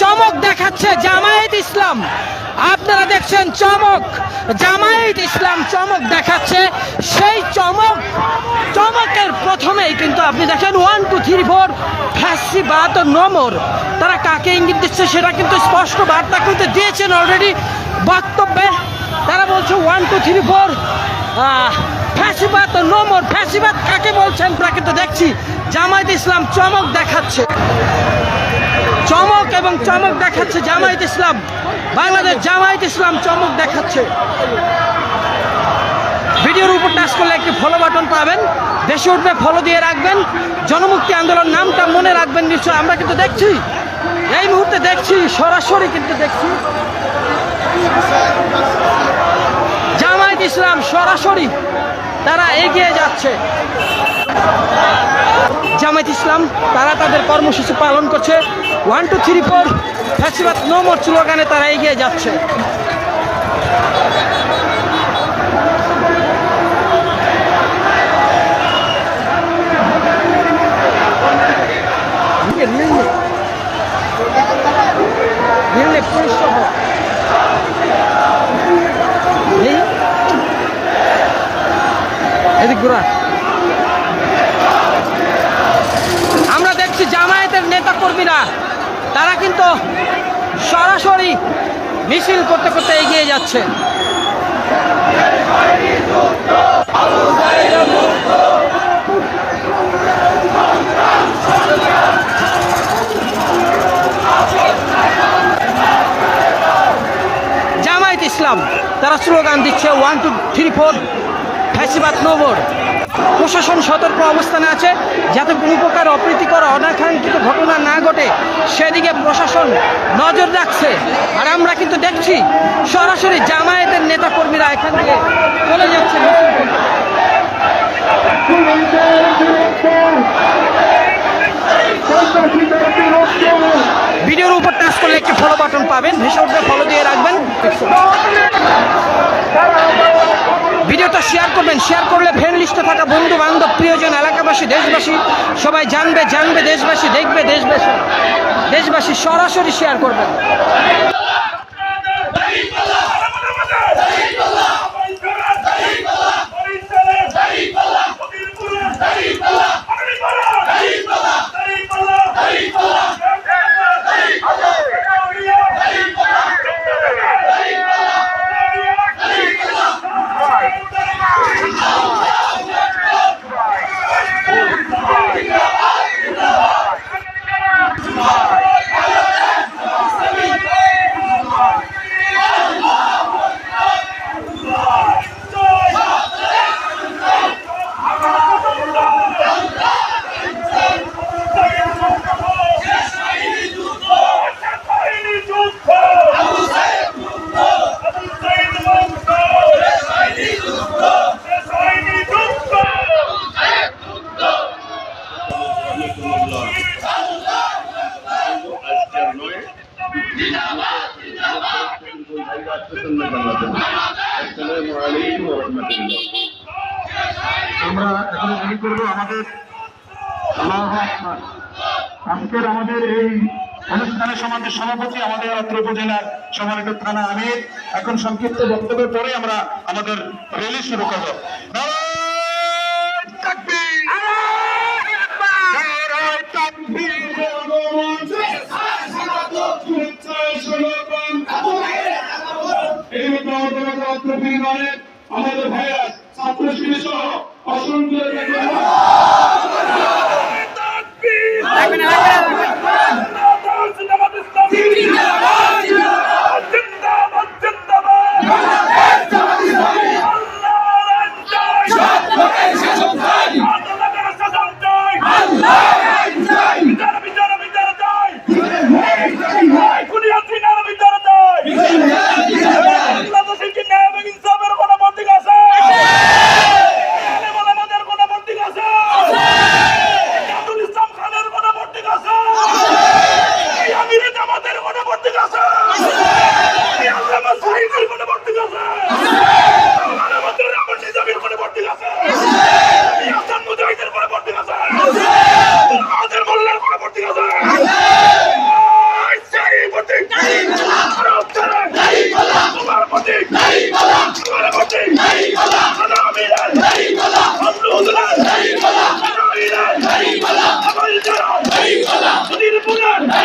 চমক দেখাচ্ছে জামায়াত ইসলাম। আপনারা দেখছেন চমক, জামায়াত ইসলাম চমক দেখাচ্ছে। সেই চমক, চমকের প্রথমেই কিন্তু আপনি দেখেন ওয়ান টু থ্রি ফোর ফ্যাসিবাদ নমর। তারা কাকে ইঙ্গিত দিচ্ছে সেটা কিন্তু স্পষ্ট বার্তা কিন্তু দিয়েছেন অলরেডি বক্তব্যে। তারা বলছে ওয়ান টু থ্রি ফোর ফ্যাসিবাদ নমর। ফ্যাসিবাদ কাকে বলছেন? আমরা কিন্তু দেখছি জামায়াত ইসলাম চমক দেখাচ্ছে। চমক এবং চমক দেখাচ্ছে জামায়াত ইসলাম। বাংলাদেশ জামায়াত ইসলাম চমক দেখাচ্ছে। ভিডিওর উপর টাচ করলে একটি ফলো বাটন পাবেন। দেশে উঠবে ফলো দিয়ে রাখবেন। জনমুক্তি আন্দোলন নামটা মনে রাখবেন নিশ্চয়। আমরা কিন্তু দেখছি। এই মুহূর্তে দেখছি, সরাসরি কিন্তু দেখছি। জামায়াত ইসলাম সরাসরি তারা এগিয়ে যাচ্ছে। জামায়াত ইসলাম, তারা তাদের কর্মসূচি পালন করছে। ওয়ান টু থ্রি ফোর ফ্যাসিবাদ নো মোর স্লোগানে তারা এগিয়ে যাচ্ছে। আমরা দেখছি জামায়াতের নেতা কর্মীরা তারা কিন্তু সরাসরি মিছিল করতে করতে এগিয়ে যাচ্ছে। জামায়াত ইসলাম, তারা স্লোগান দিচ্ছে ওয়ান টু থ্রি ফোর ফ্যাসিবাদ নোবর প্রশাসন সতর্ক অবস্থানে আছে। যাতে কোনো প্রকার অপ্রীতিকর, অনাকাঙ্ক্ষিত ঘটনা না ঘটে, সেদিকে প্রশাসন নজর রাখছে। আর আমরা কিন্তু দেখছি, সরাসরি জামায়াতের নেতাকর্মীরা এখান থেকে চলে যাচ্ছে। ভিডিওর উপর টাচ করলে একটি ফলো বাটন পাবেন। ভেসে ফলো দিয়ে রাখবেন। ভিডিওটা শেয়ার করবেন। শেয়ার করলে লিস্টে থাকা বন্ধু বান্ধব প্রিয়জন এলাকাবাসী দেশবাসী সবাই জানবে জানবে দেশবাসী দেখবে দেশবাসী দেশবাসী সরাসরি শেয়ার আজকের আমরা এখন মনে করব? আমাদের আজকের আমাদের এই অনুষ্ঠানের সমাজের সভাপতি আমাদের অত্র উপজেলার সম্মানিত থানা আমির। এখন সংক্ষিপ্ত বক্তব্যের পরে আমরা আমাদের রেলি শুরু করব। আমাদের অত্র পরিবারের আমাদের ভাইয়া ছাত্র শিবির সহ অসংখ্য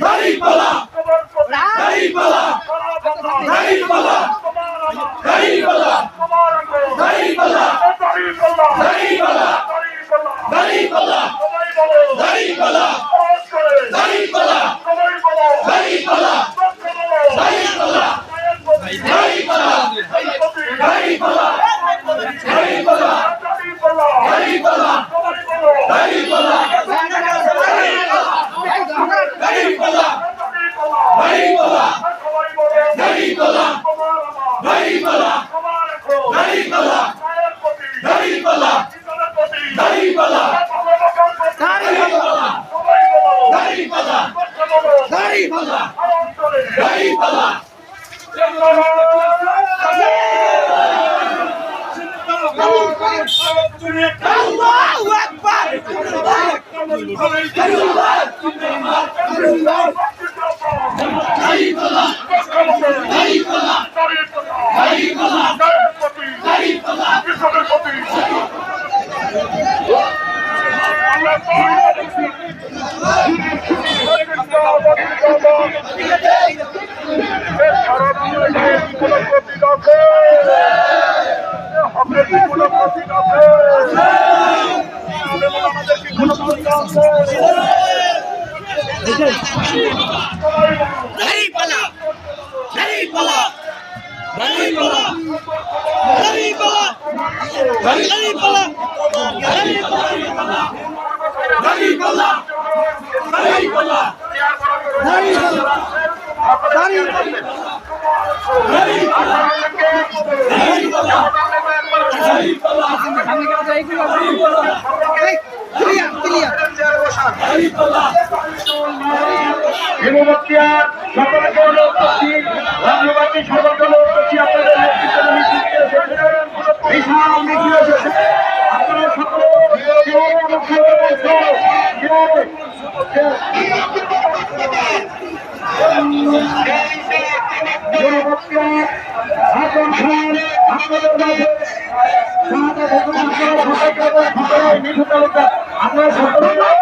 দাঁড়িয়ে পালা দাঁড়িয়ে পালা দাঁড়িয়ে পালা পুরান আগামী পুরান আমার প্রতি তোমার প্রতি তোমার হিমবতিয়ার সকলকে অনুপস্থিত রাজ্যবাদী সকলকে অনুপস্থিত আপনাদের নেতৃত্বে মিছিল এসেছে। বিশাল মিছিল এসেছে। আপনারা আপনারা সকলকে